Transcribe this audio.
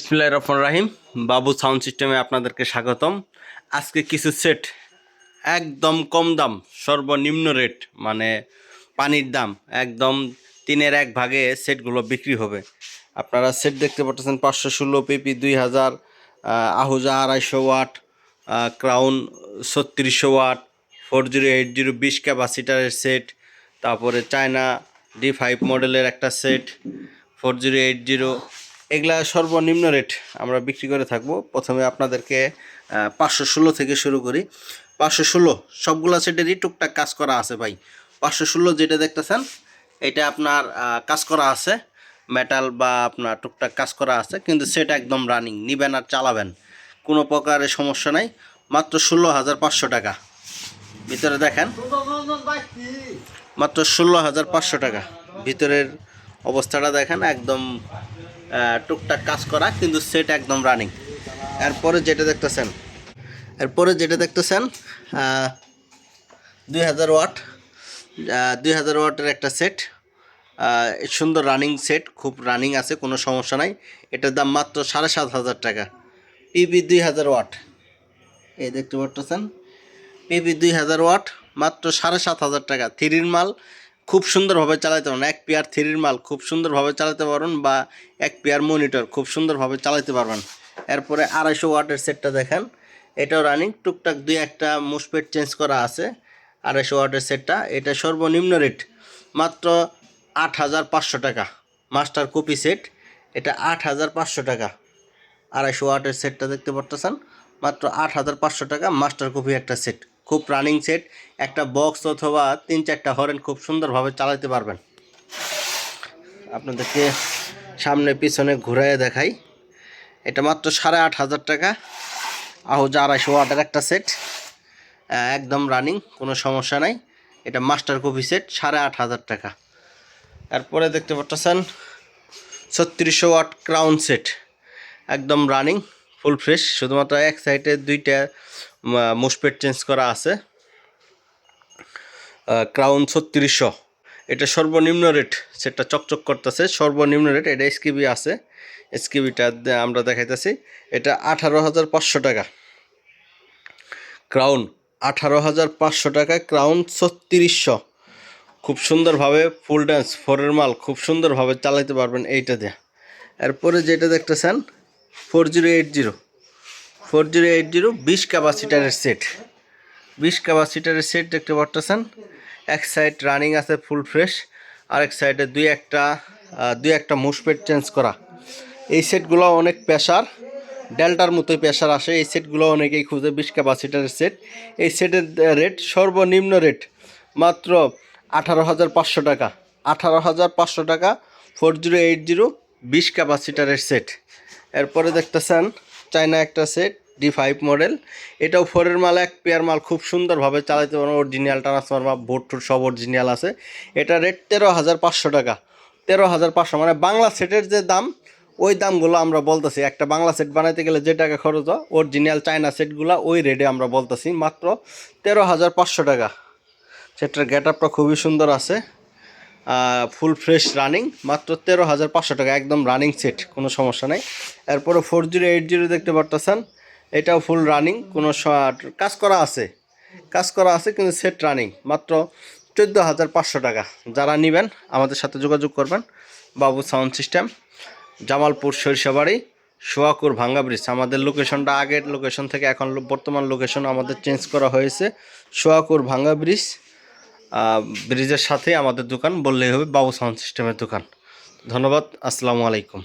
বিসমুল্লাহ রহমান রাহিম। বাবু সাউন্ড সিস্টেমে আপনাদেরকে স্বাগতম। আজকে কিছু সেট, একদম কম দাম, সর্বনিম্ন রেট মানে পানির দাম, একদম তিনের এক ভাগে সেটগুলো বিক্রি হবে। আপনারা সেট দেখতে পাচ্ছেন, পাঁচশো ষোলো পিপি, দুই হাজার আহুজা আড়াইশো ওয়াট ক্রাউন ছত্রিশশো watt, four zero eight zero, বিশ ক্যাপাসিটারের সেট, তারপরে চায়না ডি ফাইভ মডেলের একটা set, four zero eight zero এগুলা সর্বনিম্ন রেট আমরা বিক্রি করে থাকব। প্রথমে আপনাদেরকে পাঁচশো ষোলো থেকে শুরু করি। পাঁচশো ষোলো, সবগুলো সেটেরই টুকটাক কাজ করা আছে ভাই। পাঁচশো ষোলো যেটা দেখতেছেন, এটা আপনার কাজ করা আছে। মেটাল বা আপনার টুকটাক কাজ করা আছে, কিন্তু সেট একদম রানিং নিবেন আর চালাবেন। কোনো প্রকারের সমস্যা নাই। মাত্র ষোলো হাজার পাঁচশো টাকা। ভিতরে দেখেন। মাত্র ষোলো হাজার পাঁচশো টাকা। ভিতরের অবস্থাটা দেখেন, একদম টুকটাক কাজ করা, কিন্তু সেট একদম রানিং এরপরে যেটা দেখতেছেন, এরপরে যেটা দেখতেছেন দুই হাজার ওয়াট দুই হাজার ওয়াটের একটা সেট সুন্দর রানিং সেট খুব রানিং আছে, কোনো সমস্যা নাই। এটার দাম মাত্র সাড়ে সাত হাজার টাকা। পিবি দুই হাজার ওয়াট। এই দেখতে পাচ্ছেন পিবি দুই হাজার ওয়াট মাত্র সাড়ে সাত হাজার টাকা। থ্রির মাল খুব সুন্দরভাবে চালাতে পারবেন। এক পেয়ার থ্রির মাল খুব সুন্দরভাবে চালাতে পারবেন বা এক পেয়ার মনিটর খুব সুন্দরভাবে চালাতে পারবেন। এরপরে আড়াইশো ওয়াটের সেটটা দেখেন। এটাও রানিং টুকটাক দুই একটা মুসপেট চেঞ্জ করা আছে আড়াইশো ওয়াটের সেটটা। এটা সর্বনিম্ন রেট মাত্র আট হাজার পাঁচশো টাকা। মাস্টার কপি সেট, এটা আট হাজার পাঁচশো টাকা। আড়াইশো ওয়াটের সেটটা দেখতে পারতেছেন, মাত্র আট হাজার পাঁচশো টাকা মাস্টার কপি একটা সেট। খুব রানিং সেট একটা বক্স অথবা তিন চারটা হরেন খুব সুন্দরভাবে চালাতে পারবেন। আপনাদেরকে সামনে পিছনে ঘুরাইয়ে দেখাই। এটা মাত্র সাড়ে আট হাজার টাকা। আহুজা আড়াইশো ওয়াটের একটা সেট একদম রানিং কোনো সমস্যা নাই। এটা মাস্টার কপি সেট সাড়ে আট হাজার টাকা। তারপরে দেখতে পাচ্ছেন ছত্রিশশো ওয়াট ক্রাউন সেট একদম রানিং ফুল ফ্রেশ, শুধুমাত্র এক সাইডে দুইটা মুসপেট চেঞ্জ করা আছে। ক্রাউন ছত্রিশশো। এটা সর্বনিম্ন রেট, সেটা চকচক করতেছে, সর্বনিম্ন রেট, এটা এসকিবি আছে। এসকিবিটা আমরা দেখাইতেছি। এটা আঠারো হাজার পাঁচশো টাকা। ক্রাউন আঠারো হাজার পাঁচশো টাকা ক্রাউন ছত্রিশশো। খুব সুন্দরভাবে ফুল ড্যান্স ফোরের মাল, খুব সুন্দরভাবে চালাইতে পারবেন এইটা দিয়ে। এরপরে যেটা দেখতেছেন four zero eight zero. Four zero eight zero, বিশ ক্যাপাসিটারের সেট। বিশ ক্যাপাসিটারের সেট দেখতে পারতেছেন। এক সাইড রানিং আছে, ফুল ফ্রেশ। আরেক সাইডে দুই একটা দুই একটা মুসপেট চেঞ্জ করা। এই সেটগুলো অনেক প্রেশার ডেল্টার মতোই প্রেশার আসে। এই সেটগুলো অনেকেই খুঁজে, বিশ ক্যাপাসিটারের সেট। এই সেটের রেট সর্বনিম্ন রেট মাত্র আঠারো হাজার পাঁচশো টাকা। আঠারো হাজার পাঁচশো টাকা, ফোর জিরো এইট জিরো, বিশ ক্যাপাসিটারের সেট। এরপরে দেখতেছেন চায়না একটা সেট ডি ফাইভ মডেল এটাও ফোরের মাল, এক পেয়ার মাল, খুব সুন্দরভাবে চালাতে পারবেন। অরিজিনাল ট্রান্সফার্মার বোর্ড টোর সব অরিজিনাল আছে। এটা রেট তেরো হাজার পাঁচশো টাকা। তেরো হাজার পাঁচশো মানে বাংলা সেটের যে দাম, ওই দামগুলো আমরা বলতেছি। একটা বাংলা সেট বানাইতে গেলে যে টাকা খরচ হয় অরিজিনাল চায়না সেটগুলো ওই রেটে আমরা বলতেছি। মাত্র তেরো হাজার পাঁচশো টাকা। সেটার গেট আপটা খুবই সুন্দর আছে। ফুল ফ্রেশ রানিং মাত্র তেরো হাজার পাঁচশো টাকা, একদম রানিং সেট কোনো সমস্যা নেই। এরপরে ফোর জিরো এইট জিরো দেখতে পারতেছেন, এটাও ফুল রানিং কোনো কাজ করা আছে, কাজ করা আছে, কিন্তু সেট রানিং মাত্র চোদ্দ হাজার পাঁচশো টাকা। যারা নেবেন, আমাদের সাথে যোগাযোগ করবেন, বাবু সাউন্ড সিস্টেম জামালপুর সরিষাবাড়ি সোয়াকুর ভাঙ্গা ব্রিজ আমাদের লোকেশনটা আগের লোকেশন থেকে এখন বর্তমান লোকেশন আমাদের চেঞ্জ করা হয়েছে সোয়াকুর ভাঙ্গা ব্রিজ ব্রিজের সাথে আমাদের দোকান বললেই হবে বাবু সাউন্ড সিস্টেমের দোকান। ধন্যবাদ আসসালামু আলাইকুম।